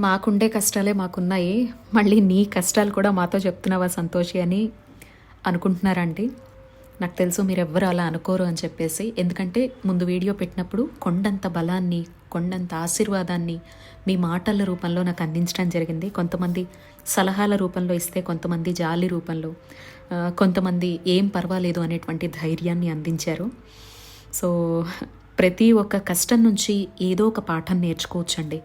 మాకుండే కష్టాలే మాకున్నాయి. మళ్ళీ నీ కష్టాలు కూడా మాతో చెప్తున్నావా సంతోషి అని అనుకుంటున్నారండి. నాకు తెలుసు మీరు ఎవ్వరు అలా అనుకోరు అని చెప్పేసి. ఎందుకంటే ముందు వీడియో పెట్టినప్పుడు కొండంత బలాన్ని కొండంత ఆశీర్వాదాన్ని మీ మాటల రూపంలో నాకు అందించడం జరిగింది. కొంతమంది సలహాల రూపంలో ఇస్తే కొంతమంది జాలి రూపంలో కొంతమంది ఏం పర్వాలేదు అనేటువంటి ధైర్యాన్ని అందించారు. సో ప్రతి ఒక్క కష్టం నుంచి ఏదో ఒక పాఠం నేర్చుకోవచ్చండి.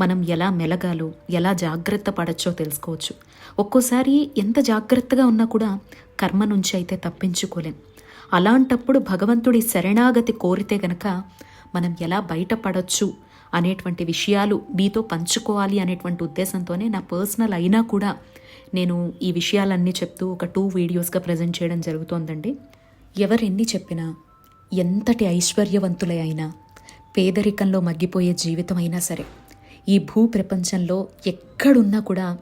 మనం ఎలా మెలగాలో ఎలా జాగ్రత్త పడచ్చో తెలుసుకోవచ్చు. ఒక్కోసారి ఎంత జాగ్రత్తగా ఉన్నా కూడా కర్మ నుంచి అయితే తప్పించుకోలేం. అలాంటప్పుడు భగవంతుడి శరణాగతి కోరితే గనక మనం ఎలా బయటపడచ్చు అనేటువంటి విషయాలు మీతో పంచుకోవాలి అనేటువంటి ఉద్దేశంతోనే నా పర్సనల్ అయినా కూడా నేను ఈ విషయాలన్నీ చెప్తూ ఒక టూ వీడియోస్గా ప్రజెంట్ చేయడం జరుగుతోందండి. ఎవరెన్ని చెప్పినా ఎంతటి ఐశ్వర్యవంతులే అయినా పేదరికంలో మగ్గిపోయే జీవితం అయినా సరే ఈ భూ ప్రపంచంలో ఎక్కడున్నా కూడా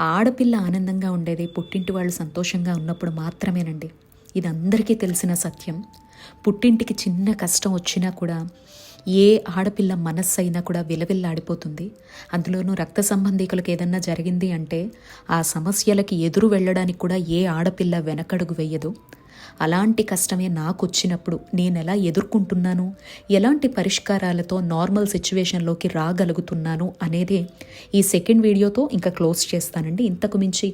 ఆడపిల్ల ఆనందంగా ఉండేది పుట్టింటి వాళ్ళు సంతోషంగా ఉన్నప్పుడు మాత్రమేనండి. ఇది అందరికీ తెలిసిన సత్యం. పుట్టింటికి చిన్న కష్టం వచ్చినా కూడా ఏ ఆడపిల్ల మనస్సు అయినా కూడా విలవిల్లాడిపోతుంది. అందులోనూ రక్త సంబంధికులకు ఏదన్నా జరిగింది అంటే ఆ సమస్యలకి ఎదురు వెళ్ళడానికి కూడా ఏ ఆడపిల్ల వెనకడుగు వెయ్యదు అలాంటి కష్టమే నాకు వచ్చినప్పుడు నేను ఎలా ఎదుర్కొంటున్నాను? ఎలాంటి పరిష్కారాలతో నార్మల్ సిచ్యువేషన్లోకి రాగలుగుతున్నాను అనేదే ఈ సెకండ్ వీడియోతో ఇంకా క్లోజ్ చేస్తానండి ఇంతకు మించి.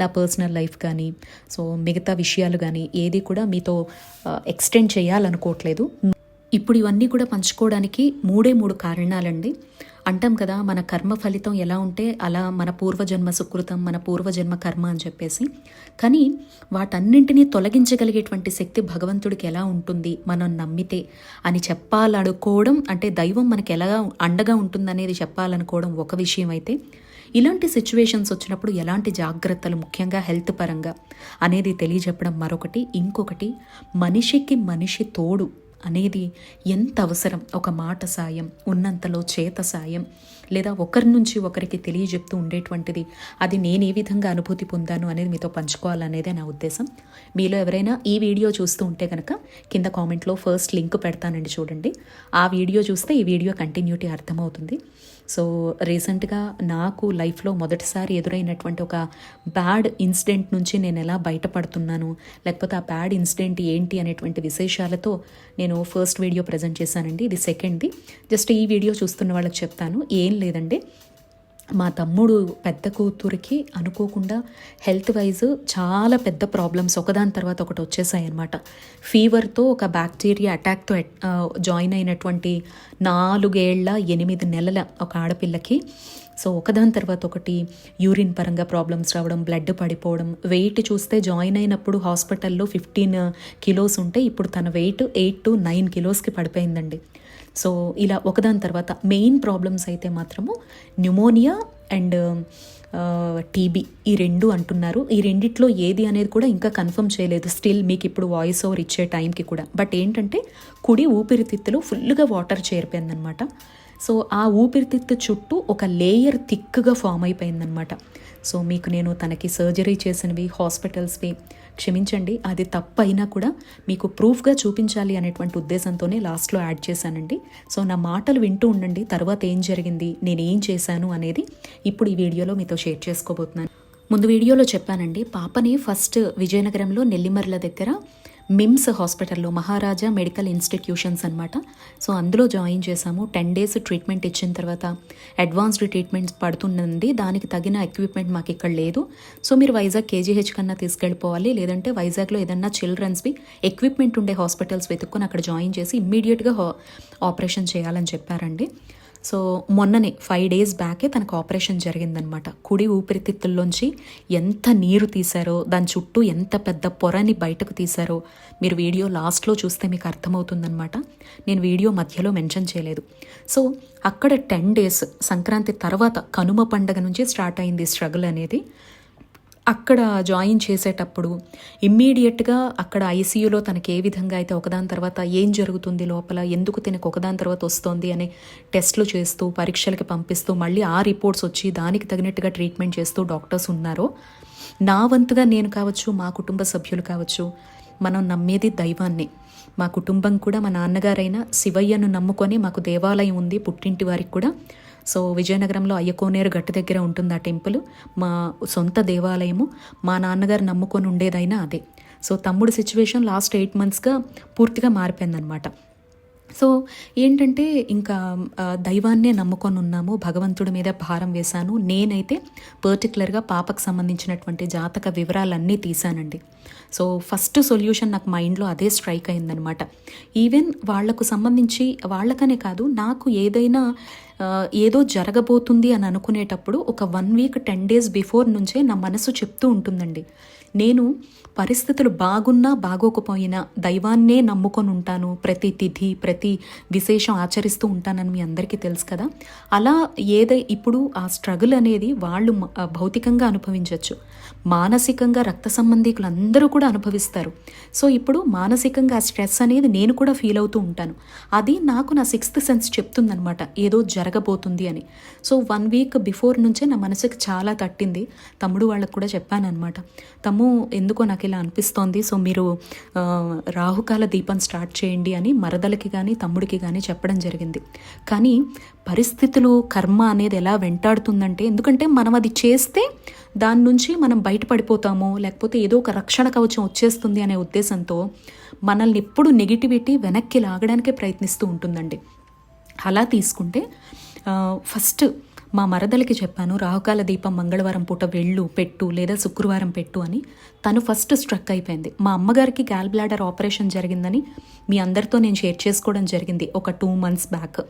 నా పర్సనల్ లైఫ్ కానీ సో మిగతా విషయాలు కానీ ఏది కూడా మీతో ఎక్స్టెండ్ చేయాలనుకోవట్లేదు. ఇప్పుడు ఇవన్నీ కూడా పంచుకోవడానికి మూడే మూడు కారణాలండి. అంటాం కదా మన కర్మ ఫలితం ఎలా ఉంటే అలా మన పూర్వజన్మ సుకృతం మన పూర్వజన్మ కర్మ అని చెప్పేసి. కానీ వాటన్నింటినీ తొలగించగలిగేటువంటి శక్తి భగవంతుడికి ఎలా ఉంటుంది మనం నమ్మితే అని చెప్పాలనుకోవడం అంటే దైవం మనకి ఎలా అండగా ఉంటుందనేది చెప్పాలనుకోవడం ఒక విషయం అయితే. ఇలాంటి సిచ్యువేషన్స్ వచ్చినప్పుడు ఎలాంటి జాగ్రత్తలు ముఖ్యంగా హెల్త్ పరంగా అనేది తెలియజెప్పడం మరొకటి. ఇంకొకటి మనిషికి మనిషి తోడు అనేది ఎంత అవసరం? ఒక మాట సాయం ఉన్నంతలో చేత సాయం లేదా ఒకరి నుంచి ఒకరికి తెలియజెప్తూ ఉండేటువంటిది. అది నేను ఏ విధంగా అనుభూతి పొందాను అనేది మీతో పంచుకోవాలనేదే నా ఉద్దేశం. మీలో ఎవరైనా ఈ వీడియో చూస్తూ ఉంటే కనుక కింద కామెంట్లో ఫస్ట్ లింక్ పెడతానండి చూడండి. ఆ వీడియో చూస్తే ఈ వీడియో కంటిన్యూటీ అర్థమవుతుంది. సో రీసెంట్గా నాకు లైఫ్లో మొదటిసారి ఎదురైనటువంటి ఒక బ్యాడ్ ఇన్సిడెంట్ నుంచి నేను ఎలా బయటపడుతున్నాను లేకపోతే ఆ బ్యాడ్ ఇన్సిడెంట్ ఏంటి అనేటువంటి విశేషాలతో నేను ఫస్ట్ వీడియో ప్రజెంట్ చేశానండి. ఇది సెకండ్ది. జస్ట్ ఈ వీడియో చూస్తున్న వాళ్ళకి చెప్తాను. ఏం లేదండి. మా తమ్ముడు పెద్ద కూతురికి అనుకోకుండా హెల్త్ వైజ్ చాలా పెద్ద ప్రాబ్లమ్స్ ఒకదాని తర్వాత ఒకటి వచ్చేసాయి అనమాట ఫీవర్తో ఒక బ్యాక్టీరియా అటాక్తో జాయిన్ అయినటువంటి నాలుగేళ్ళ ఎనిమిది నెలల ఒక ఆడపిల్లకి. సో ఒకదాని తర్వాత ఒకటి యూరిన్ పరంగా ప్రాబ్లమ్స్ రావడం బ్లడ్ పడిపోవడం వెయిట్ చూస్తే జాయిన్ అయినప్పుడు హాస్పిటల్లో ఫిఫ్టీన్ కిలోస్ ఉంటే ఇప్పుడు తన వెయిట్ ఎయిట్ టు నైన్ కిలోస్కి పడిపోయిందండి. సో ఇలా ఒకదాని తర్వాత మెయిన్ ప్రాబ్లమ్స్ అయితే మాత్రము న్యూమోనియా అండ్ టీబీ ఈ రెండు అంటున్నారు. ఈ రెండిట్లో ఏది అనేది కూడా ఇంకా కన్ఫర్మ్ చేయలేదు. స్టిల్ మీకు ఇప్పుడు వాయిస్ ఓవర్ ఇచ్చే టైంకి కూడా. బట్ ఏంటంటే కుడి ఊపిరితిత్తులో ఫుల్గా వాటర్ చేరిపోయిందనమాట. సో ఆ ఊపిరితిత్తు చుట్టూ ఒక లేయర్ థిక్గా ఫామ్ అయిపోయిందనమాట. సో మీకు నేను తనకి సర్జరీ చేసినవి హాస్పిటల్స్వి క్షమించండి. అది తప్పు అయినా కూడా మీకు ప్రూఫ్గా చూపించాలి అనేటువంటి ఉద్దేశంతోనే లాస్ట్లో యాడ్ చేశానండి. సో నా మాటలు వింటూ ఉండండి. తర్వాత ఏం జరిగింది నేను ఏం చేశాను అనేది ఇప్పుడు ఈ వీడియోలో మీతో షేర్ చేసుకోబోతున్నాను. ముందు వీడియోలో చెప్పానండి పాపని ఫస్ట్ విజయనగరంలో నెల్లిమర్ల దగ్గర మిమ్స్ హాస్పిటల్లో మహారాజా మెడికల్ ఇన్స్టిట్యూషన్స్ అనమాట సో అందులో జాయిన్ చేశాము. టెన్ డేస్ ట్రీట్మెంట్ ఇచ్చిన తర్వాత అడ్వాన్స్డ్ ట్రీట్మెంట్ పడుతున్నది దానికి తగిన ఎక్విప్మెంట్ మాకు ఇక్కడ లేదు. సో మీరు వైజాగ్ కేజీహెచ్ కన్నా తీసుకెళ్ళిపోవాలి. లేదంటే వైజాగ్లో ఏదన్నా చిల్డ్రన్స్వి ఎక్విప్మెంట్ ఉండే హాస్పిటల్స్ వెతుక్కొని అక్కడ జాయిన్ చేసి ఇమ్మీడియట్గా ఆపరేషన్ చేయాలని చెప్పారండి. సో మొన్ననే ఫైవ్ డేస్ బ్యాకే తనకు ఆపరేషన్ జరిగిందనమాట కుడి ఊపిరితిత్తుల్లోంచి ఎంత నీరు తీశారో దాని చుట్టూ ఎంత పెద్ద పొరని బయటకు తీశారో మీరు వీడియో లాస్ట్లో చూస్తే మీకు అర్థమవుతుందనమాట నేను వీడియో మధ్యలో మెన్షన్ చేయలేదు. సో అక్కడ టెన్ డేస్ సంక్రాంతి తర్వాత కనుమ పండగ నుంచి స్టార్ట్ అయింది స్ట్రగుల్ అనేది. అక్కడ జాయిన్ చేసేటప్పుడు ఇమ్మీడియట్గా అక్కడ ఐసీయూలో తనకి ఏ విధంగా అయితే ఒకదాని తర్వాత ఏం జరుగుతుంది లోపల ఎందుకు తినకు ఒకదాని తర్వాత వస్తుంది అనే టెస్ట్లు చేస్తూ పరీక్షలకి పంపిస్తూ మళ్ళీ ఆ రిపోర్ట్స్ వచ్చి దానికి తగినట్టుగా ట్రీట్మెంట్ చేస్తూ డాక్టర్స్ ఉన్నారో. నా వంతుగా నేను కావచ్చు మా కుటుంబ సభ్యులు కావచ్చు మనం నమ్మేది దైవాన్ని. మా కుటుంబం కూడా మా నాన్నగారైన శివయ్యను నమ్ముకొని మాకు దేవాలయం ఉంది పుట్టింటి వారికి కూడా సో విజయనగరంలో అయ్యకోనేరు గట్టు దగ్గర ఉంటుంది ఆ టెంపుల్? మా సొంత దేవాలయము. మా నాన్నగారు నమ్ముకొని ఉండేదైనా అదే. సో తమ్ముడు సిచ్యువేషన్ లాస్ట్ ఎయిట్ మంత్స్గా పూర్తిగా మారిపోయిందనమాట సో ఏంటంటే ఇంకా దైవాన్నే నమ్ముకొని ఉన్నాము. భగవంతుడి మీద భారం వేశాను. నేనైతే పర్టికులర్గా పాపకు సంబంధించినటువంటి జాతక వివరాలన్నీ తీశానండి. సో ఫస్ట్ సొల్యూషన్ నాకు మైండ్లో అదే స్ట్రైక్ అయిందనమాట ఈవెన్ వాళ్ళకు సంబంధించి వాళ్ళకనే కాదు నాకు ఏదైనా ఏదో జరగబోతుంది అని అనుకునేటప్పుడు ఒక one week ten days before నుంచే నా మనసు చెప్తూ ఉంటుందండి. నేను పరిస్థితులు బాగున్నా బాగోకపోయినా దైవాన్నే నమ్ముకొని ఉంటాను. ప్రతి తిథి ప్రతి విశేషం ఆచరిస్తూ ఉంటానని మీ అందరికీ తెలుసు కదా. అలా ఏదై ఇప్పుడు ఆ స్ట్రగుల్ అనేది వాళ్ళు భౌతికంగా అనుభవించవచ్చు మానసికంగా రక్త సంబంధికులు అందరూ కూడా అనుభవిస్తారు. సో ఇప్పుడు మానసికంగా ఆ స్ట్రెస్ అనేది నేను కూడా ఫీల్ అవుతూ ఉంటాను. అది నాకు నా సిక్స్త్ సెన్స్ చెప్తుందనమాట ఏదో జరగబోతుంది అని. సో వన్ వీక్ బిఫోర్ నుంచే నా మనసుకు చాలా తట్టింది. తమ్ముడు వాళ్ళకు కూడా చెప్పానమాట తమ్ము ఎందుకో నాకు ఇలా అనిపిస్తోంది. సో మీరు రాహుకాల దీపం స్టార్ట్ చేయండి అని మరదలకి కానీ తమ్ముడికి కానీ చెప్పడం జరిగింది. కానీ పరిస్థితులు కర్మ అనేది ఎలా వెంటాడుతుందంటే ఎందుకంటే మనం అది చేస్తే దాని నుంచి మనం బయటపడిపోతామో లేకపోతే ఏదో ఒక రక్షణ కవచం వచ్చేస్తుంది అనే ఉద్దేశంతో మనల్ని ఎప్పుడు నెగిటివిటీ వెనక్కి లాగడానికే ప్రయత్నిస్తూ ఉంటుందండి. అలా తీసుకుంటే ఫస్ట్ మా మరదలకి చెప్పాను రాహుకాల దీపం మంగళవారం పూట వెళ్ళు పెట్టు లేదా శుక్రవారం పెట్టు అని తను ఫస్ట్ స్ట్రక్ అయిపోయింది. మా అమ్మగారికి గ్యాల్ బ్లాడర్ ఆపరేషన్ జరిగిందని మీ అందరితో నేను షేర్ చేసుకోవడం జరిగింది ఒక two months back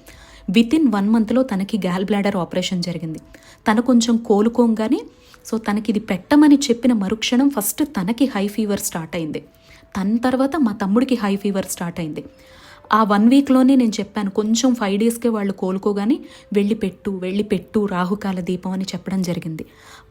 within one మంత్లో తనకి గ్యాల్ బ్లాడర్ ఆపరేషన్ జరిగింది. తను కొంచెం కోలుకోగానే సో తనకి ఇది పెట్టమని చెప్పిన మరుక్షణం ఫస్ట్ తనకి హై ఫీవర్ స్టార్ట్ అయింది. తన తర్వాత మా తమ్ముడికి హై ఫీవర్ స్టార్ట్ అయింది. ఆ వన్ వీక్లోనే నేను చెప్పాను కొంచెం ఫైవ్ డేస్కే వాళ్ళు కోలుకోగానే వెళ్ళి పెట్టు వెళ్ళి పెట్టు రాహుకాల దీపం అని చెప్పడం జరిగింది.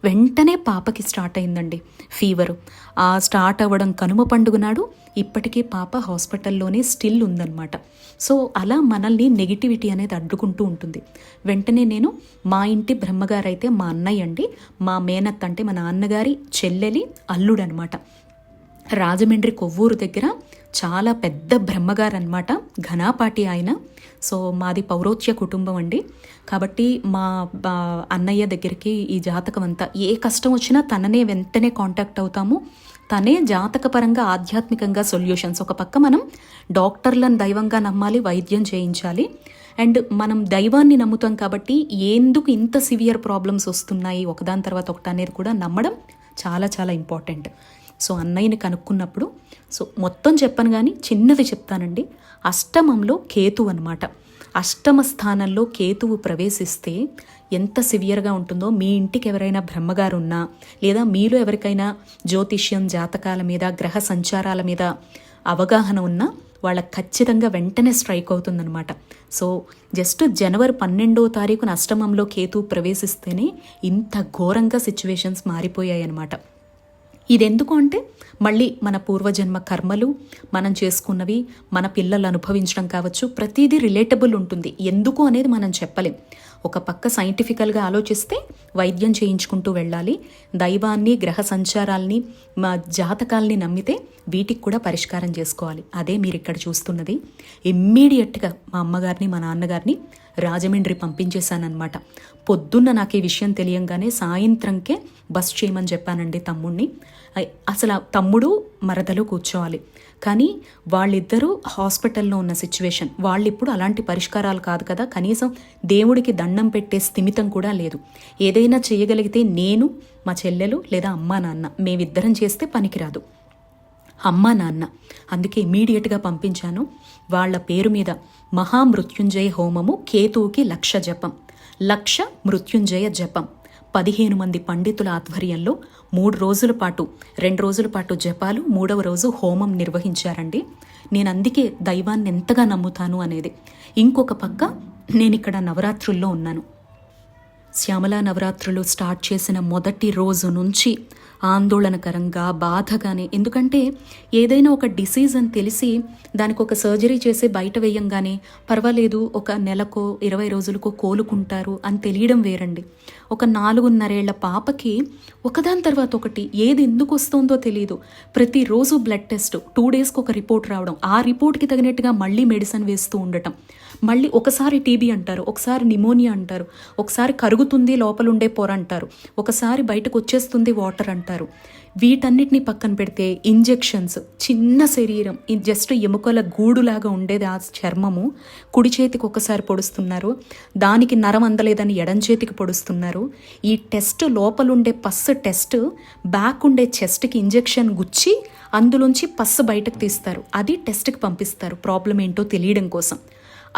వెంటనే పాపకి స్టార్ట్ అయిందండి ఫీవరు ఆ స్టార్ట్ అవ్వడం కనుమ పండుగ నాడు ఇప్పటికీ పాప హాస్పిటల్లోనే స్టిల్ ఉందన్నమాట. సో అలా మనల్ని నెగిటివిటీ అనేది అడ్డుకుంటూ ఉంటుంది. వెంటనే నేను మా ఇంటి బ్రహ్మగారైతే మా అన్నయ్య అండి మా మేనత్ అంటే మా నాన్నగారి చెల్లెలి అల్లుడు అనమాట రాజమండ్రి కొవ్వూరు దగ్గర చాలా పెద్ద బ్రహ్మగారు అనమాట ఘనాపాటి ఆయన. సో మాది పౌరోచ్య కుటుంబం అండి. కాబట్టి మా బా- అన్నయ్య దగ్గరికి ఈ జాతకం అంతా ఏ కష్టం వచ్చినా తననే వెంటనే కాంటాక్ట్ అవుతాము. తనే జాతకపరంగా ఆధ్యాత్మికంగా సొల్యూషన్స్ ఒక పక్క మనం డాక్టర్లను దైవంగా నమ్మాలి వైద్యం చేయించాలి. అండ్ మనం దైవాన్ని నమ్ముతాం కాబట్టి ఎందుకు ఇంత సివియర్ ప్రాబ్లమ్స్ వస్తున్నాయి? ఒకదాని తర్వాత ఒకటి అనేది కూడా నమ్మడం చాలా చాలా ఇంపార్టెంట్ సో అన్నయ్యని కనుక్కున్నప్పుడు సో మొత్తం చెప్పను కానీ చిన్నది చెప్తానండి. అష్టమంలో కేతు అనమాట అష్టమ స్థానంలో కేతువు ప్రవేశిస్తే ఎంత సివియర్గా ఉంటుందో మీ ఇంటికి ఎవరైనా బ్రహ్మగారు ఉన్నా లేదా మీలో ఎవరికైనా జ్యోతిష్యం జాతకాల మీద గ్రహ సంచారాల మీద అవగాహన ఉన్నా వాళ్ళకి ఖచ్చితంగా వెంటనే స్ట్రైక్ అవుతుందన్నమాట. సో జస్ట్ జనవరి పన్నెండో తారీఖున అష్టమంలో కేతు ప్రవేశిస్తేనే ఇంత ఘోరంగా సిచ్యువేషన్స్ మారిపోయాయి అన్నమాట ఇది ఎందుకు అంటే మళ్ళీ మన పూర్వజన్మ కర్మలు మనం చేసుకున్నవి మన పిల్లలు అనుభవించడం కావచ్చు ప్రతిదీ రిలేటబుల్ ఉంటుంది. ఎందుకు అనేది మనం చెప్పలేం. ఒక పక్క సైంటిఫికల్గా ఆలోచిస్తే వైద్యం చేయించుకుంటూ వెళ్ళాలి దైవాన్ని గ్రహ సంచారాల్ని మా జాతకాల్ని నమ్మితే వీటికి కూడా పరిష్కారం చేసుకోవాలి. అదే మీరు ఇక్కడ చూస్తున్నది. ఇమ్మీడియట్గా మా అమ్మగారిని మా నాన్నగారిని రాజమండ్రి పంపించేశానమాట పొద్దున్న నాకు ఈ విషయం తెలియంగానే సాయంత్రంకే బస్ చేయమని చెప్పానండి తమ్ముడిని అసలు తమ్ముడు మరదలో కూర్చోవాలి. కానీ వాళ్ళిద్దరూ హాస్పిటల్లో ఉన్న సిచ్యువేషన్. వాళ్ళు ఇప్పుడు అలాంటి పరిష్కారాలు కాదు కదా. కనీసం దేవుడికి దండం పెట్టే స్థిమితం కూడా లేదు. ఏదైనా చేయగలిగితే నేను మా చెల్లెలు లేదా అమ్మా నాన్న మేమిద్దరం చేస్తే పనికిరాదు. అమ్మ నాన్న అందుకే ఇమీడియట్గా పంపించాను. వాళ్ళ పేరు మీద మహామృత్యుంజయ హోమము కేతువుకి లక్ష జపం. లక్ష మృత్యుంజయ జపం. పదిహేను మంది పండితుల ఆధ్వర్యంలో మూడు రోజుల పాటు రెండు రోజుల పాటు జపాలు మూడవ రోజు హోమం నిర్వహించారండి. నేను అందుకే దైవాన్ని ఎంతగా నమ్ముతాను అనేది. ఇంకొక పక్క నేను ఇక్కడ నవరాత్రుల్లో ఉన్నాను. శ్యామలా నవరాత్రులు స్టార్ట్ చేసిన మొదటి రోజు నుంచి ఆందోళనకరంగా బాధగానే. ఎందుకంటే ఏదైనా ఒక డిసీజ్ అని తెలిసి దానికి ఒక సర్జరీ చేసి బయట వేయంగానే పర్వాలేదు ఒక నెలకో ఇరవై రోజులకో కోలుకుంటారు అని తెలియడం వేరండి. ఒక నాలుగున్నరేళ్ళ పాపకి ఒకదాని తర్వాత ఒకటి ఏది ఎందుకు వస్తుందో తెలియదు ప్రతిరోజు బ్లడ్ టెస్ట్ టూ డేస్కి ఒక రిపోర్ట్ రావడం ఆ రిపోర్ట్కి తగినట్టుగా మళ్ళీ మెడిసిన్ వేస్తూ ఉండటం. మళ్ళీ ఒకసారి టీబీ అంటారు ఒకసారి నిమోనియా అంటారు ఒకసారి కరుగుతుంది లోపలుండే పొర అంటారు ఒకసారి బయటకు వచ్చేస్తుంది వాటర్ అంటారు. వీటన్నిటిని పక్కన పెడితే ఇంజెక్షన్స్ చిన్న శరీరం ఇది జస్ట్ ఎముకల గూడులాగా ఉండేది ఆ చర్మము కుడి చేతికి ఒకసారి పొడుస్తున్నారు దానికి నరం అందలేదని ఎడం చేతికి పొడుస్తున్నారు. ఈ టెస్ట్ లోపలుండే పస్సు టెస్ట్ బ్యాక్ ఉండే చెస్ట్కి ఇంజెక్షన్ గుచ్చి అందులోంచి పస్సు బయటకు తీస్తారు. అది టెస్ట్కి పంపిస్తారు. ప్రాబ్లం ఏంటో తెలియడం కోసం.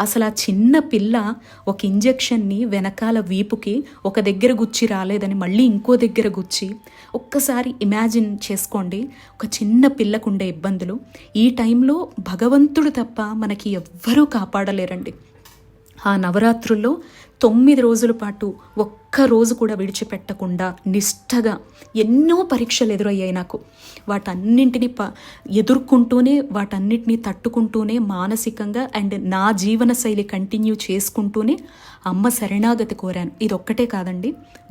అసలు ఆ చిన్న పిల్ల ఒక ఇంజెక్షన్ని వెనకాల వీపుకి ఒక దగ్గర గుచ్చి రాలేదని మళ్ళీ ఇంకో దగ్గర గుచ్చి ఒక్కసారి ఇమాజిన్ చేసుకోండి. ఒక చిన్న పిల్లకు ఉండే ఇబ్బందులు. ఈ టైంలో భగవంతుడు తప్ప మనకి ఎవ్వరూ కాపాడలేరండి. ఆ నవరాత్రుల్లో తొమ్మిది రోజుల పాటు ఒక్క రోజు కూడా విడిచిపెట్టకుండా నిష్టగా ఎన్నో పరీక్షలు ఎదురయ్యాయి నాకు. వాటన్నింటిని ప ఎదుర్కొంటూనే వాటన్నిటిని తట్టుకుంటూనే మానసికంగా అండ్ నా జీవన శైలి కంటిన్యూ చేసుకుంటూనే అమ్మ శరణాగతి కోరాను. ఇది ఒక్కటే కాదండి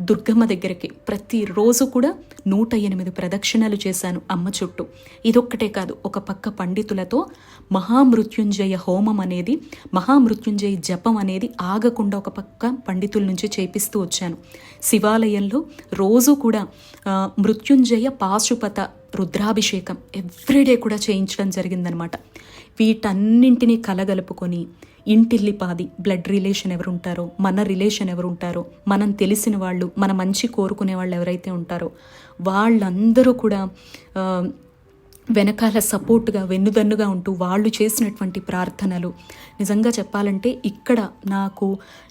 దుర్గమ్మ దగ్గరికి ప్రతిరోజు కూడా నూట ఎనిమిది ప్రదక్షిణలు చేశాను అమ్మ చుట్టూ. ఇదొక్కటే కాదు ఒక పక్క పండితులతో మహామృత్యుంజయ హోమం అనేది మహామృత్యుంజయ జపం అనేది ఆగకుండా ఒక పక్క పండితుల నుంచి చేపిస్తూ వచ్చాను. శివాలయంలో రోజు కూడా మృత్యుంజయ పాశుపత రుద్రాభిషేకం ఎవ్రీడే కూడా చేయించడం జరిగిందనమాట. వీటన్నింటినీ కలగలుపుకొని ఇంటిల్లిపాది బ్లడ్ రిలేషన్ ఎవరు ఉంటారో మన రిలేషన్ ఎవరు ఉంటారో మనం తెలిసిన వాళ్ళు మన మంచి కోరుకునే వాళ్ళు ఎవరైతే ఉంటారో వాళ్ళందరూ కూడా వెనకాల సపోర్ట్గా వెన్నుదన్నుగా ఉంటూ వాళ్ళు చేసినటువంటి ప్రార్థనలు. నిజంగా చెప్పాలంటే ఇక్కడ నాకు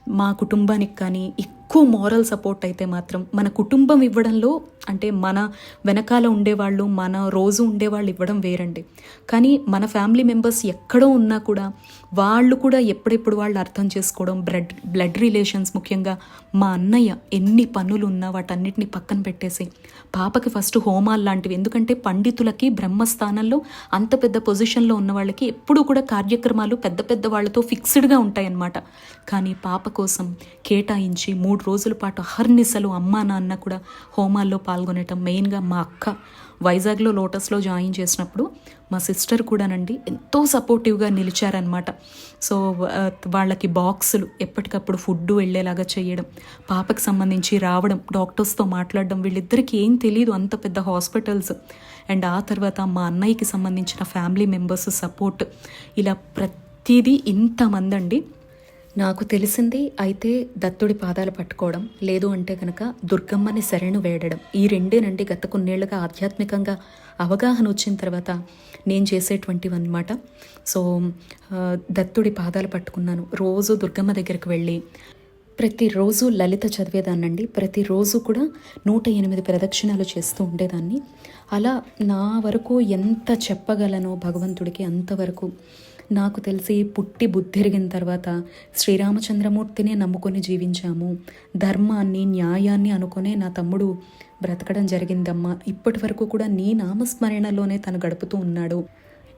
మా కుటుంబానికి కానీ ఎక్కువ మోరల్ సపోర్ట్ అయితే మాత్రం మన కుటుంబం ఇవ్వడంలో అంటే మన వెనకాల ఉండేవాళ్ళు మన రోజు ఉండేవాళ్ళు ఇవ్వడం వేరండి. కానీ మన ఫ్యామిలీ మెంబర్స్ ఎక్కడో ఉన్నా కూడా వాళ్ళు కూడా ఎప్పుడెప్పుడు వాళ్ళు అర్థం చేసుకోవడం బ్లడ్ బ్లడ్ రిలేషన్స్ ముఖ్యంగా మా అన్నయ్య ఎన్ని పనులు ఉన్నా వాటన్నిటిని పక్కన పెట్టేసి పాపకి ఫస్ట్ హోమాలు లాంటివి. ఎందుకంటే పండితులకి బ్రహ్మస్థానంలో అంత పెద్ద పొజిషన్లో ఉన్న వాళ్ళకి ఎప్పుడూ కూడా కార్యక్రమాలు పెద్ద పెద్ద వాళ్ళతో ఫిక్స్డ్గా ఉంటాయన్నమాట. కానీ పాప కోసం కేటాయించి మూడు రోజుల పాటు అహర్నిశలు అమ్మా నాన్న కూడా హోమాల్లో పాల్గొనటం మెయిన్గా మా అక్క. వైజాగ్లో లోటస్లో జాయిన్ చేసినప్పుడు మా సిస్టర్ కూడానండి ఎంతో సపోర్టివ్గా నిలిచారనమాట సో వాళ్ళకి బాక్సులు ఎప్పటికప్పుడు ఫుడ్ వెళ్ళేలాగా చేయడం పాపకి సంబంధించి రావడం డాక్టర్స్తో మాట్లాడడం వీళ్ళిద్దరికీ ఏం తెలియదు అంత పెద్ద హాస్పిటల్స్. అండ్ ఆ తర్వాత మా అన్నయ్యకి సంబంధించిన ఫ్యామిలీ మెంబర్స్ సపోర్ట్. ఇలా ప్రతిదీ ఇంతమంది అండి నాకు తెలిసింది అయితే దత్తుడి పాదాలు పట్టుకోవడం లేదు అంటే కనుక దుర్గమ్మని శరణు వేడడం ఈ రెండేనండి గత కొన్నేళ్ళుగా ఆధ్యాత్మికంగా అవగాహన వచ్చిన తర్వాత నేను చేసేటువంటివి అనమాట సో దత్తుడి పాదాలు పట్టుకున్నాను. రోజు దుర్గమ్మ దగ్గరికి వెళ్ళి ప్రతిరోజు లలిత చదివేదాన్నండి. ప్రతిరోజు కూడా నూట ఎనిమిది ప్రదక్షిణాలు చేస్తూ ఉండేదాన్ని. అలా నా వరకు ఎంత చెప్పగలనో భగవంతుడికి అంతవరకు నాకు తెలిసి పుట్టి బుద్ధిరిగిన తర్వాత శ్రీరామచంద్రమూర్తినే నమ్ముకొని జీవించాము. ధర్మాన్ని న్యాయాన్ని అనుకునే నా తమ్ముడు బ్రతకడం జరిగిందమ్మా. ఇప్పటి వరకు కూడా నీ నామస్మరణలోనే తను గడుపుతూ ఉన్నాడు.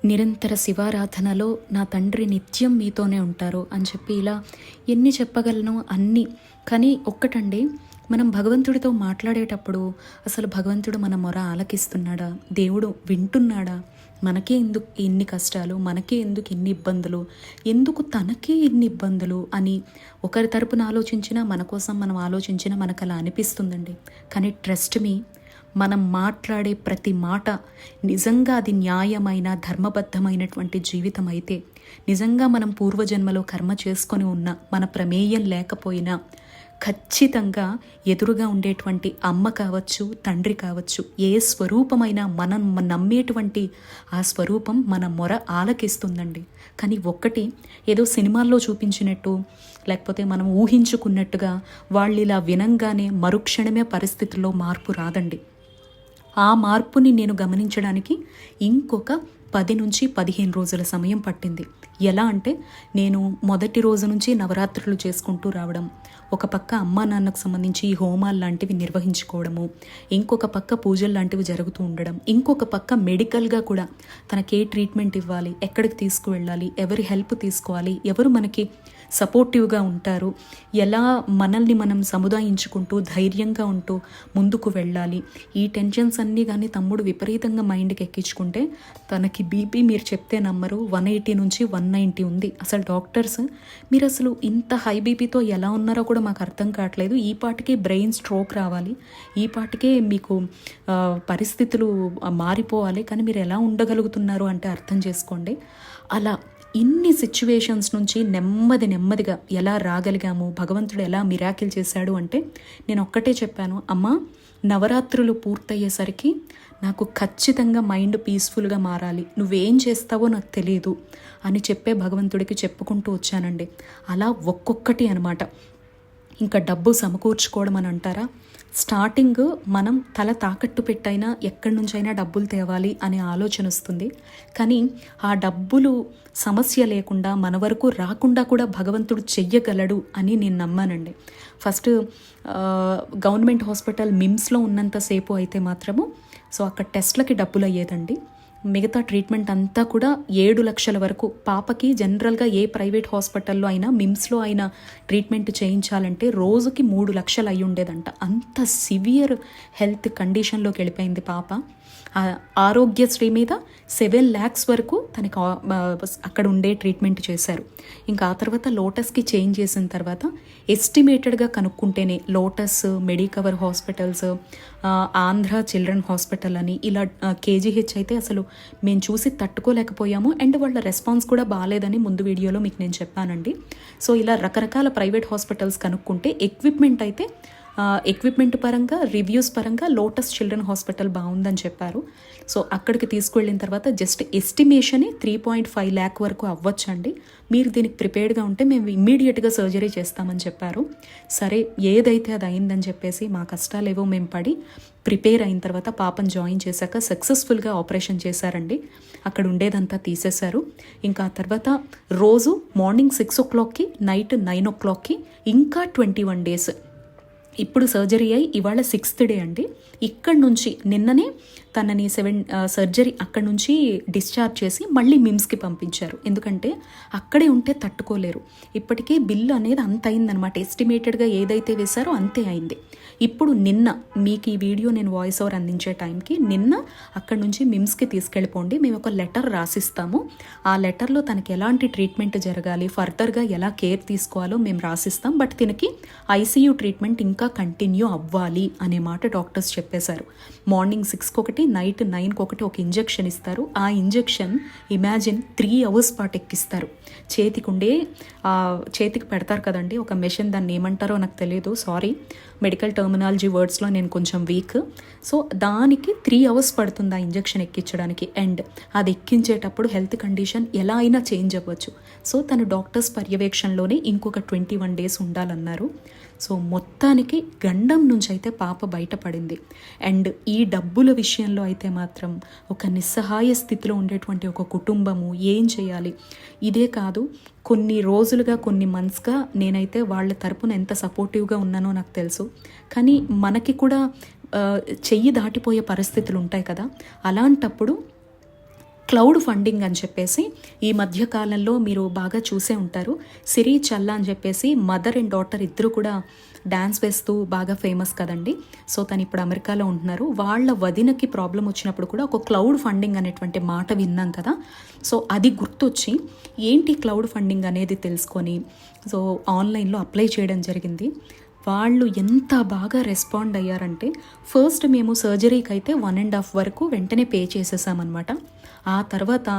నిరంతర శివారాధనలో నా తండ్రి నిత్యం మీతోనే ఉంటారు అని చెప్పి ఇలా ఎన్ని చెప్పగలను? అన్నీ. కానీ ఒక్కటండి మనం భగవంతుడితో మాట్లాడేటప్పుడు అసలు భగవంతుడు మన మొర ఆలకిస్తున్నాడా? దేవుడు వింటున్నాడా? మనకే ఎందుకు ఇన్ని కష్టాలు మనకే ఎందుకు ఇన్ని ఇబ్బందులు ఎందుకు తనకే ఇన్ని ఇబ్బందులు అని ఒకరి తరపున ఆలోచించినా మన కోసం మనం ఆలోచించినా మనకు అలా అనిపిస్తుందండి. కానీ ట్రస్ట్ మీ మనం మాట్లాడే ప్రతి మాట నిజంగా అది న్యాయమైన ధర్మబద్ధమైనటువంటి జీవితం అయితే నిజంగా మనం పూర్వజన్మలో కర్మ చేసుకొని ఉన్న మన ప్రమేయం లేకపోయినా ఖచ్చితంగా ఎదురుగా ఉండేటువంటి అమ్మ కావచ్చు తండ్రి కావచ్చు ఏ స్వరూపమైనా మనం నమ్మేటువంటి ఆ స్వరూపం మన మొర ఆలకిస్తుందండి. కానీ ఒక్కటి ఏదో సినిమాల్లో చూపించినట్టు లేకపోతే మనం ఊహించుకున్నట్టుగా వాళ్ళు ఇలా వినంగానే మరుక్షణమే పరిస్థితుల్లో మార్పు రాదండి. ఆ మార్పుని నేను గమనించడానికి ఇంకొక పది నుంచి పదిహేను రోజుల సమయం పట్టింది. ఎలా అంటే నేను మొదటి రోజు నుంచి నవరాత్రులు చేసుకుంటూ రావడం ఒక పక్క అమ్మా నాన్నకు సంబంధించి ఈ హోమాలు లాంటివి నిర్వహించుకోవడము ఇంకొక పక్క పూజలు లాంటివి జరుగుతూ ఉండడం ఇంకొక పక్క మెడికల్గా కూడా తనకే ట్రీట్మెంట్ ఇవ్వాలి ఎక్కడికి తీసుకువెళ్ళాలి ఎవరి హెల్ప్ తీసుకోవాలి ఎవరు మనకి సపోర్టివ్గా ఉంటారు. ఎలా మనల్ని మనం సముదాయించుకుంటూ ధైర్యంగా ఉంటూ ముందుకు వెళ్ళాలి? ఈ టెన్షన్స్ అన్నీ కానీ తమ్ముడు విపరీతంగా మైండ్కి ఎక్కించుకుంటే తనకి బీపీ మీరు చెప్తే నమ్మరు. వన్ ఎయిటీ నుంచి వన్ నైంటీ ఉంది. అసలు డాక్టర్స్ మీరు అసలు ఇంత హై బీపీతో ఎలా ఉన్నారో కూడా మాకు అర్థం కావట్లేదు. ఈ పాటికే బ్రెయిన్ స్ట్రోక్ రావాలి. ఈ పాటికే మీకు పరిస్థితులు మారిపోవాలి. కానీ మీరు ఎలా ఉండగలుగుతున్నారు అంటే అర్థం చేసుకోండి. అలా ఇన్ని సిచ్యువేషన్స్ నుంచి నెమ్మది నెమ్మదిగా ఎలా రాగలిగాము భగవంతుడు ఎలా మిరాకిల్ చేశాడు అంటే నేను ఒక్కటే చెప్పాను అమ్మ నవరాత్రులు పూర్తయ్యేసరికి నాకు ఖచ్చితంగా మైండ్ పీస్ఫుల్గా మారాలి. నువ్వేం చేస్తావో నాకు తెలియదు అని చెప్పే భగవంతుడికి చెప్పుకుంటూ వచ్చానండి. అలా ఒక్కొక్కటి అనమాట ఇంకా డబ్బు సమకూర్చుకోవడం అని అంటారా? స్టార్టింగ్ మనం తల తాకట్టు పెట్టైనా ఎక్కడి నుంచైనా డబ్బులు తేవాలి అనే ఆలోచన వస్తుంది. కానీ ఆ డబ్బులు సమస్య లేకుండా మన వరకు రాకుండా కూడా భగవంతుడు చెయ్యగలడు అని నేను నమ్మానండి. ఫస్ట్ గవర్నమెంట్ హాస్పిటల్ మిమ్స్లో ఉన్నంతసేపు అయితే మాత్రము సో అక్కడ టెస్ట్లకి డబ్బులు అయ్యేదండి మిగతా ట్రీట్మెంట్ అంతా కూడా ఏడు లక్షల వరకు. పాపకి జనరల్గా ఏ ప్రైవేట్ హాస్పిటల్లో అయినా మిమ్స్లో అయినా ట్రీట్మెంట్ చేయించాలంటే రోజుకి మూడు లక్షలు అయి ఉండేదంట. అంత సివియర్ హెల్త్ కండిషన్లోకి వెళ్ళిపోయింది పాప. ఆరోగ్యశ్రీ మీద సెవెన్ ల్యాక్స్ వరకు తనకి అక్కడ ఉండే ట్రీట్మెంట్ చేశారు. ఇంకా ఆ తర్వాత లోటస్కి చేంజ్ చేసిన తర్వాత ఎస్టిమేటెడ్గా కనుక్కుంటేనే Lotus Medicover hospitals Andhra children hospital అని ఇలా కేజీహెచ్ అయితే అసలు మేము చూసి తట్టుకోలేకపోయాము అండ్ వాళ్ళ రెస్పాన్స్ కూడా బాగాలేదని ముందు వీడియోలో మీకు నేను చెప్పానండి. సో ఇలా రకరకాల ప్రైవేట్ హాస్పిటల్స్ కనుక్కుంటే ఎక్విప్మెంట్ అయితే ఎక్విప్మెంట్ పరంగా రివ్యూస్ పరంగా లోటస్ చిల్డ్రన్ హాస్పిటల్ బాగుందని చెప్పారు. సో అక్కడికి తీసుకువెళ్ళిన తర్వాత జస్ట్ ఎస్టిమేషనే త్రీ పాయింట్ ఫైవ్ ల్యాక్ వరకు అవ్వచ్చండి. మీరు దీనికి ప్రిపేర్డ్గా ఉంటే మేము ఇమ్మీడియట్గా సర్జరీ చేస్తామని చెప్పారు. సరే ఏదైతే అది అయిందని చెప్పేసి మా కష్టాలేవో మేము పడి ప్రిపేర్ అయిన తర్వాత పాపను జాయిన్ చేశాక సక్సెస్ఫుల్గా ఆపరేషన్ చేశారండి. అక్కడ ఉండేదంతా తీసేశారు. ఇంకా ఆ తర్వాత రోజు మార్నింగ్ సిక్స్ ఓ క్లాక్కి నైట్ నైన్ ఓ క్లాక్కి ఇంకా ట్వంటీ వన్ డేస్ ఇప్పుడు సర్జరీ అయి ఇవాళ సిక్స్త్ డే అండి. ఇక్కడ నుంచి నిన్ననే తనని సెవెన్ సర్జరీ అక్కడ నుంచి డిశ్చార్జ్ చేసి మళ్ళీ మిమ్స్కి పంపించారు. ఎందుకంటే అక్కడే ఉంటే తట్టుకోలేరు. ఇప్పటికే బిల్లు అనేది అంత అయిందనమాట ఎస్టిమేటెడ్గా ఏదైతే వేశారో అంతే అయింది. ఇప్పుడు నిన్న మీకు ఈ వీడియో నేను వాయిస్ ఓవర్ అందించే టైంకి నిన్న అక్కడ నుంచి మిమ్స్కి తీసుకెళ్ళిపోండి. మేము ఒక లెటర్ రాసిస్తాము. ఆ లెటర్లో తనకి ఎలాంటి ట్రీట్మెంట్ జరగాలి ఫర్దర్గా ఎలా కేర్ తీసుకోవాలో మేము రాసిస్తాం. బట్ దీనికి ఐసీయూ ట్రీట్మెంట్ ఇంకా కంటిన్యూ అవ్వాలి అనే మాట డాక్టర్స్ చెప్పేశారు. మార్నింగ్ సిక్స్కి ఒకటి నైట్ నైన్కి ఒకటి ఒక ఇంజెక్షన్ ఇస్తారు. ఆ ఇంజెక్షన్ ఇమాజిన్ త్రీ అవర్స్ పాటు ఎక్కిస్తారు. చేతికి ఉండే చేతికి పెడతారు కదండి ఒక మెషిన్ దాన్ని ఏమంటారో నాకు తెలియదు సారీ. మెడికల్ టర్మినాలజీ వర్డ్స్లో నేను కొంచెం వీక్. సో దానికి త్రీ అవర్స్ పడుతుంది ఆ ఇంజెక్షన్ ఎక్కించడానికి. అండ్ అది ఎక్కించేటప్పుడు హెల్త్ కండిషన్ ఎలా అయినా చేంజ్ అవ్వచ్చు. సో తను డాక్టర్స్ పర్యవేక్షణలోనే ఇంకొక ట్వంటీ వన్ డేస్ ఉండాలన్నారు. సో మొత్తానికి గండం నుంచి అయితే పాప బయటపడింది. అండ్ ఈ డబ్బుల విషయంలో అయితే మాత్రం ఒక నిస్సహాయ స్థితిలో ఉండేటువంటి ఒక కుటుంబము ఏం చేయాలి? ఇదే కాదు కొన్ని రోజులుగా కొన్ని మంత్స్గా నేనైతే వాళ్ళ తరపున ఎంత సపోర్టివ్గా ఉన్నానో నాకు తెలుసు. కానీ మనకి కూడా చెయ్యి దాటిపోయే పరిస్థితులు ఉంటాయి కదా. అలాంటప్పుడు క్లౌడ్ ఫండింగ్ అని చెప్పేసి ఈ మధ్య కాలంలో మీరు బాగా చూసే ఉంటారు. సిరి చల్లా అని చెప్పేసి మదర్ అండ్ డాటర్ ఇద్దరు కూడా డ్యాన్స్ వేస్తూ బాగా ఫేమస్ కదండి. సో తను ఇప్పుడు అమెరికాలో ఉంటున్నారు. వాళ్ళ వదినకి ప్రాబ్లం వచ్చినప్పుడు కూడా ఒక క్లౌడ్ ఫండింగ్ అనేటువంటి మాట విన్నాం కదా. సో అది గుర్తొచ్చి ఏంటి క్లౌడ్ ఫండింగ్ అనేది తెలుసుకొని సో ఆన్లైన్లో అప్లై చేయడం జరిగింది. వాళ్ళు ఎంత బాగా రెస్పాండ్ అయ్యారంటే ఫస్ట్ మేము సర్జరీకి అయితే వన్ అండ్ హాఫ్ వరకు వెంటనే పే చేసేసామన్నమాట. ఆ తర్వాత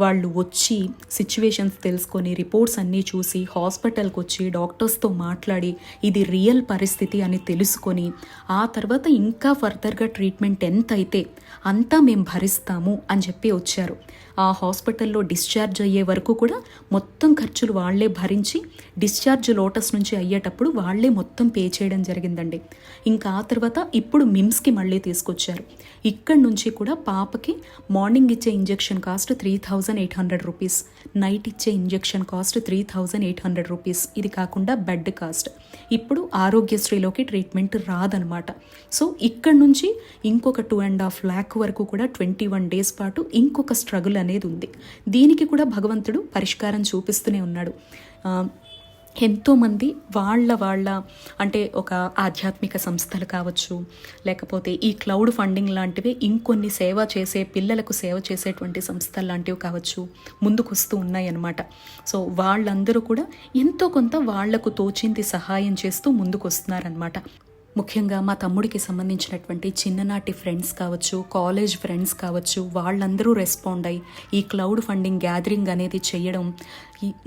వాళ్ళు వచ్చి సిచ్యువేషన్స్ తెలుసుకొని రిపోర్ట్స్ అన్నీ చూసి హాస్పిటల్కి వచ్చి డాక్టర్స్తో మాట్లాడి ఇది రియల్ పరిస్థితి అని తెలుసుకొని ఆ తర్వాత ఇంకా ఫర్దర్గా ట్రీట్మెంట్ ఎంత అయితే అంతా మేము భరిస్తాము అని చెప్పి వచ్చారు. ఆ హాస్పిటల్లో డిశ్చార్జ్ అయ్యే వరకు కూడా మొత్తం ఖర్చులు వాళ్ళే భరించి డిశ్చార్జ్ లోటస్ నుంచి అయ్యేటప్పుడు వాళ్ళే మొత్తం పే చేయడం జరిగిందండి. ఇంకా ఆ తర్వాత ఇప్పుడు మిమ్స్కి మళ్ళీ తీసుకొచ్చారు. ఇక్కడి నుంచి కూడా పాపకి మార్నింగ్ ఇచ్చే injection cost three thousand eight hundred rupees night ఇచ్చే injection cost three thousand eight hundred rupees. ఇది కాకుండా బెడ్ కాస్ట్. ఇప్పుడు ఆరోగ్యశ్రీలోకి ట్రీట్మెంట్ రాదనమాట. సో ఇక్కడ నుంచి ఇంకొక టూ అండ్ హాఫ్ ల్యాక్ వరకు కూడా ట్వంటీ వన్ డేస్ పాటు ఇంకొక స్ట్రగుల్ అనేది ఉంది. దీనికి కూడా భగవంతుడు పరిష్కారం చూపిస్తూనే ఉన్నాడు. ఎంతోమంది వాళ్ళ వాళ్ళ అంటే ఒక ఆధ్యాత్మిక సంస్థలు కావచ్చు లేకపోతే ఈ క్లౌడ్ ఫండింగ్ లాంటివి ఇంకొన్ని సేవ చేసే పిల్లలకు సేవ చేసేటువంటి సంస్థలు లాంటివి కావచ్చు ముందుకు వస్తూ ఉన్నాయన్నమాట. సో వాళ్ళందరూ కూడా ఎంతో కొంత వాళ్ళకు తోచింది సహాయం చేస్తూ ముందుకు వస్తున్నారనమాట ముఖ్యంగా మా తమ్ముడికి సంబంధించినటువంటి చిన్ననాటి ఫ్రెండ్స్ కావచ్చు కాలేజ్ ఫ్రెండ్స్ కావచ్చు వాళ్ళందరూ రెస్పాండ్ అయ్యి ఈ క్లౌడ్ ఫండింగ్ గ్యాదరింగ్ అనేది చేయడం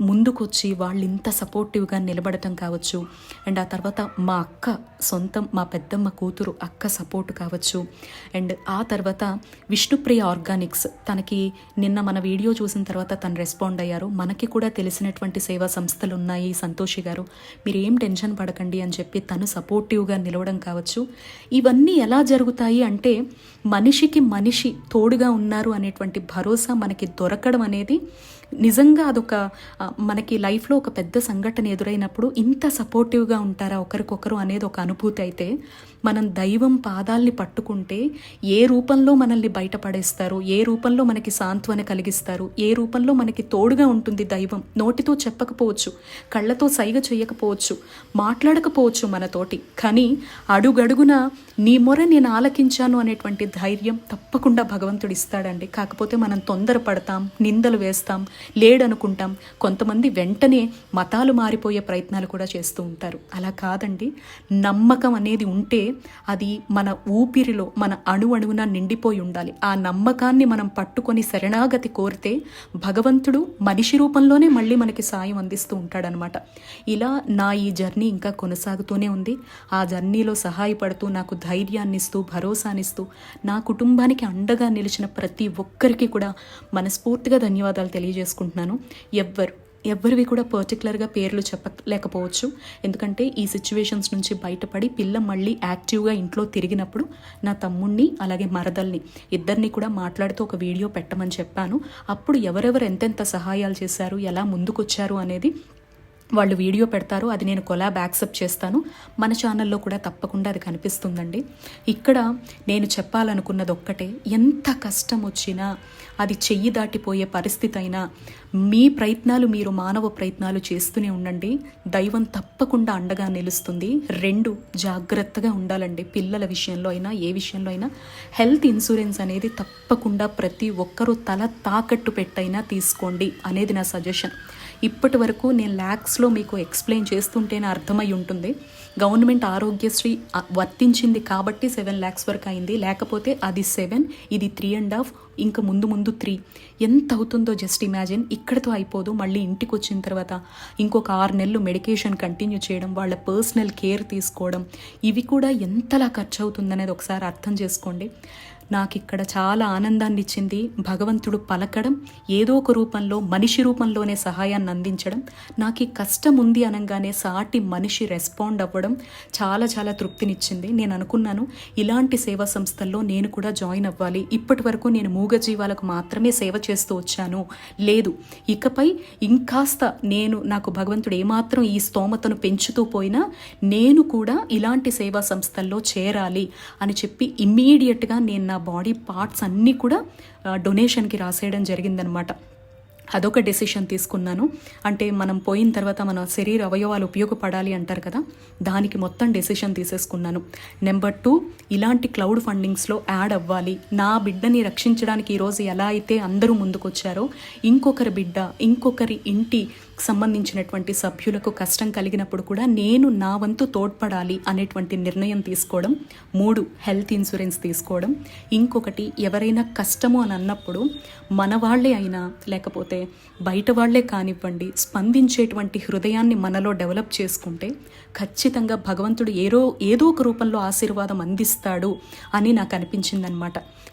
ముందుకొచ్చి వాళ్ళు ఇంత సపోర్టివ్గా నిలబడటం కావచ్చు. అండ్ ఆ తర్వాత మా అక్క సొంతం మా పెద్దమ్మ కూతురు అక్క సపోర్ట్ కావచ్చు. అండ్ ఆ తర్వాత విష్ణుప్రియ ఆర్గానిక్స్ తనకి నిన్న మన వీడియో చూసిన తర్వాత తను రెస్పాండ్ అయ్యారు. మనకి కూడా తెలిసినటువంటి సేవా సంస్థలు ఉన్నాయి సంతోషి గారు. మీరు ఏం టెన్షన్ పడకండి అని చెప్పి తను సపోర్టివ్గా నిలవడం కావచ్చు. ఇవన్నీ ఎలా జరుగుతాయి అంటే మనిషికి మనిషి తోడుగా ఉన్నారు అనేటువంటి భరోసా మనకి దొరకడం అనేది నిజంగా అదొక మనకి లైఫ్లో ఒక పెద్ద సంఘటన ఎదురైనప్పుడు ఇంత సపోర్టివ్గా ఉంటారా ఒకరికొకరు అనేది ఒక అనుభూతి అయితే మనం దైవం పాదాల్ని పట్టుకుంటే ఏ రూపంలో మనల్ని బయటపడేస్తారు? ఏ రూపంలో మనకి సాంత్వన కలిగిస్తారు? ఏ రూపంలో మనకి తోడుగా ఉంటుంది దైవం? నోటితో చెప్పకపోవచ్చు కళ్ళతో సైగ చేయకపోవచ్చు మాట్లాడకపోవచ్చు మనతోటి. కానీ అడుగడుగున నీ మొర నేను ఆలకించాను అనేటువంటి ధైర్యం తప్పకుండా భగవంతుడు ఇస్తాడండి. కాకపోతే మనం తొందరపడతాం నిందలు వేస్తాం లేడనుకుంటాం. కొంతమంది వెంటనే మతాలు మారిపోయే ప్రయత్నాలు కూడా చేస్తూ ఉంటారు. అలా కాదండి. నమ్మకం అనేది ఉంటే అది మన ఊపిరిలో మన అణువణువున నిండిపోయి ఉండాలి. ఆ నమ్మకాన్ని మనం పట్టుకొని శరణాగతి కోరితే భగవంతుడు మనిషి రూపంలోనే మళ్ళీ మనకి సాయం అందిస్తూ ఉంటాడనమాట ఇలా నా ఈ జర్నీ ఇంకా కొనసాగుతూనే ఉంది. ఆ జర్నీలో సహాయపడుతూ నాకు ధైర్యాన్నిస్తూ భరోసానిస్తూ నా కుటుంబానికి అండగా నిలిచిన ప్రతి ఒక్కరికి కూడా మనస్ఫూర్తిగా ధన్యవాదాలు తెలియజేసుకుంటున్నాను. ఎవ్వరు ఎవ్వరివి కూడా పర్టికులర్గా పేర్లు చెప్పలేకపోవచ్చు. ఎందుకంటే ఈ సిచ్యువేషన్స్ నుంచి బయటపడి పిల్ల మళ్ళీ యాక్టివ్గా ఇంట్లో తిరిగినప్పుడు నా తమ్ముణ్ణి అలాగే మరదల్ని ఇద్దరిని కూడా మాట్లాడుతూ ఒక వీడియో పెట్టమని చెప్పాను. అప్పుడు ఎవరెవరు ఎంతెంత సహాయాలు చేశారు ఎలా ముందుకొచ్చారు అనేది వాళ్ళు వీడియో పెడతారు అది నేను కొలాబ్ యాక్సెప్ట్ చేస్తాను. మన ఛానల్లో కూడా తప్పకుండా అది కనిపిస్తుందండి. ఇక్కడ నేను చెప్పాలనుకున్నది ఒక్కటే ఎంత కష్టం వచ్చినా అది చెయ్యి దాటిపోయే పరిస్థితి అయినా మీ ప్రయత్నాలు మీరు మానవ ప్రయత్నాలు చేస్తూనే ఉండండి. దైవం తప్పకుండా అండగా నిలుస్తుంది. రెండు జాగ్రత్తగా ఉండాలండి. పిల్లల విషయంలో అయినా ఏ విషయంలో అయినా హెల్త్ ఇన్సూరెన్స్ అనేది తప్పకుండా ప్రతి ఒక్కరూ తల తాకట్టు పెట్టైనా తీసుకోండి అనేది నా సజెషన్. ఇప్పటి వరకు నేను ల్యాక్స్లో మీకు ఎక్స్ప్లెయిన్ చేస్తుంటేనే అర్థమై ఉంటుంది. గవర్నమెంట్ ఆరోగ్యశ్రీ వర్తించింది కాబట్టి సెవెన్ ల్యాక్స్ వరకు అయింది. లేకపోతే అది సెవెన్ ఇది త్రీ అండ్ హాఫ్ ఇంకా ముందు ముందు త్రీ. ఎంత అవుతుందో జస్ట్ ఇమాజిన్. ఇక్కడితో అయిపోదు. మళ్ళీ ఇంటికి వచ్చిన తర్వాత ఇంకొక ఆరు నెలలు మెడికేషన్ కంటిన్యూ చేయడం వాళ్ళ పర్సనల్ కేర్ తీసుకోవడం ఇవి కూడా ఎంతలా ఖర్చు అవుతుందనేది ఒకసారి అర్థం చేసుకోండి. నాకు ఇక్కడ చాలా ఆనందాన్ని ఇచ్చింది భగవంతుడు పలకడం ఏదో ఒక రూపంలో మనిషి రూపంలోనే సహాయాన్ని అందించడం నాకు ఈ కష్టం ఉంది అనగానే సాటి మనిషి రెస్పాండ్ అవ్వడం చాలా చాలా తృప్తినిచ్చింది. నేను అనుకున్నాను ఇలాంటి సేవా సంస్థల్లో నేను కూడా జాయిన్ అవ్వాలి. ఇప్పటి వరకు నేను మూగజీవాలకు మాత్రమే సేవ చేస్తూ వచ్చాను. లేదు ఇకపై ఇంకాస్త నేను నాకు భగవంతుడు ఏమాత్రం ఈ స్తోమతను పెంచుతూ పోయినా నేను కూడా ఇలాంటి సేవా సంస్థల్లో చేరాలి అని చెప్పి ఇమ్మీడియట్గా నేను నా బాడీ పార్ట్స్ అన్నీ కూడా డొనేషన్కి రాసేయడం జరిగిందనమాట. అదొక డెసిషన్ తీసుకున్నాను. అంటే మనం పోయిన తర్వాత మన శరీర అవయవాలు ఉపయోగపడాలి అంటారు కదా దానికి మొత్తం డెసిషన్ తీసేసుకున్నాను. నెంబర్ టూ ఇలాంటి క్లౌడ్ ఫండింగ్స్లో యాడ్ అవ్వాలి. నా బిడ్డని రక్షించడానికి ఈరోజు ఎలా అయితే అందరూ ముందుకొచ్చారో ఇంకొకరి బిడ్డ ఇంకొకరి ఇంటి సంబంధించినటువంటి సభ్యులకు కష్టం కలిగినప్పుడు కూడా నేను నా వంతు తోడ్పడాలి అనేటువంటి నిర్ణయం తీసుకోవడం మూడు హెల్త్ ఇన్సూరెన్స్ తీసుకోవడం. ఇంకొకటి ఎవరైనా కష్టము అని అన్నప్పుడు మన వాళ్ళే అయినా లేకపోతే బయట వాళ్ళే కానివ్వండి స్పందించేటువంటి హృదయాన్ని మనలో డెవలప్ చేసుకుంటే ఖచ్చితంగా భగవంతుడు ఏదో ఏదో ఒక రూపంలో ఆశీర్వాదం అందిస్తాడు అని నాకు అనిపించిందనమాట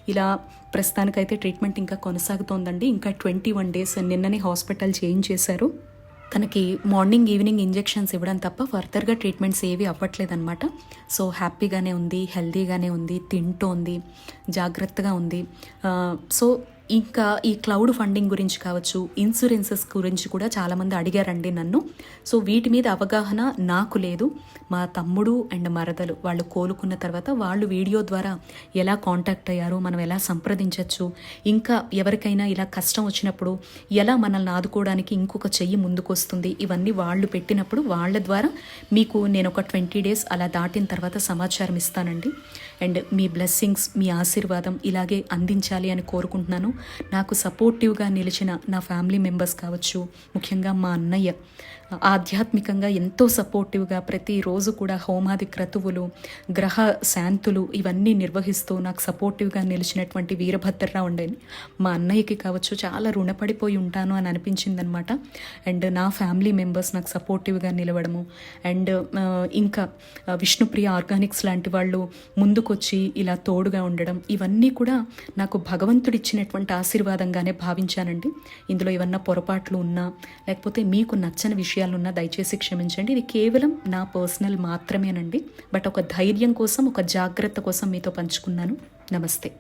ఇలా ప్రస్తుతానికైతే ట్రీట్మెంట్ ఇంకా కొనసాగుతోందండి. ఇంకా ట్వంటీ వన్ డేస్ నిన్ననే హాస్పిటల్ చేయించేశారు తనకి మార్నింగ్ ఈవినింగ్ ఇంజెక్షన్స్ ఇవ్వడం తప్ప ఫర్దర్గా ట్రీట్మెంట్స్ ఏవి అవ్వట్లేదన్నమాట. సో హ్యాపీగానే ఉంది హెల్తీగానే ఉంది తింటోంది జాగ్రత్తగా ఉంది. సో ఇంకా ఈ క్లౌడ్ ఫండింగ్ గురించి కావచ్చు ఇన్సూరెన్సెస్ గురించి కూడా చాలామంది అడిగారండి నన్ను. సో వీటి మీద అవగాహన నాకు లేదు. మా తమ్ముడు అండ్ మరదలు వాళ్ళు కోలుకున్న తర్వాత వాళ్ళు వీడియో ద్వారా ఎలా కాంటాక్ట్ అయ్యారు మనం ఎలా సంప్రదించవచ్చు ఇంకా ఎవరికైనా ఇలా కష్టం వచ్చినప్పుడు ఎలా మనల్ని ఆదుకోవడానికి ఇంకొక చెయ్యి ముందుకొస్తుంది ఇవన్నీ వాళ్ళు పెట్టినప్పుడు వాళ్ళ ద్వారా మీకు నేను ఒక ట్వంటీ డేస్ అలా దాటిన తర్వాత సమాచారం ఇస్తానండి. అండ్ మీ బ్లెస్సింగ్స్ మీ ఆశీర్వాదం ఇలాగే అందించాలి అని కోరుకుంటున్నాను. నాకు సపోర్టివ్గా నిలిచిన నా ఫ్యామిలీ మెంబర్స్ కావచ్చు ముఖ్యంగా మా అన్నయ్య. ఆధ్యాత్మికంగా ఎంతో సపోర్టివ్గా ప్రతిరోజు కూడా హోమాది క్రతువులు గ్రహ శాంతులు ఇవన్నీ నిర్వహిస్తూ నాకు సపోర్టివ్గా నిలిచినటువంటి వీరభద్రరావు ఉండేది మా అన్నయ్యకి కావచ్చు చాలా రుణపడిపోయి ఉంటాను అని అనిపించిందనమాట. అండ్ నా ఫ్యామిలీ మెంబర్స్ నాకు సపోర్టివ్గా నిలవడము. అండ్ ఇంకా విష్ణుప్రియ ఆర్గానిక్స్ లాంటి వాళ్ళు ముందుకు ముందుకొచ్చి ఇలా తోడుగా ఉండడం ఇవన్నీ కూడా నాకు భగవంతుడిచ్చినటువంటి ఆశీర్వాదంగానే భావించానండి. ఇందులో ఏమన్నా పొరపాట్లు ఉన్నా లేకపోతే మీకు నచ్చని విషయాలున్నా దయచేసి క్షమించండి. ఇది కేవలం నా పర్సనల్ మాత్రమేనండి. బట్ ఒక ధైర్యం కోసం ఒక జాగ్రత్త కోసం మీతో పంచుకున్నాను. నమస్తే.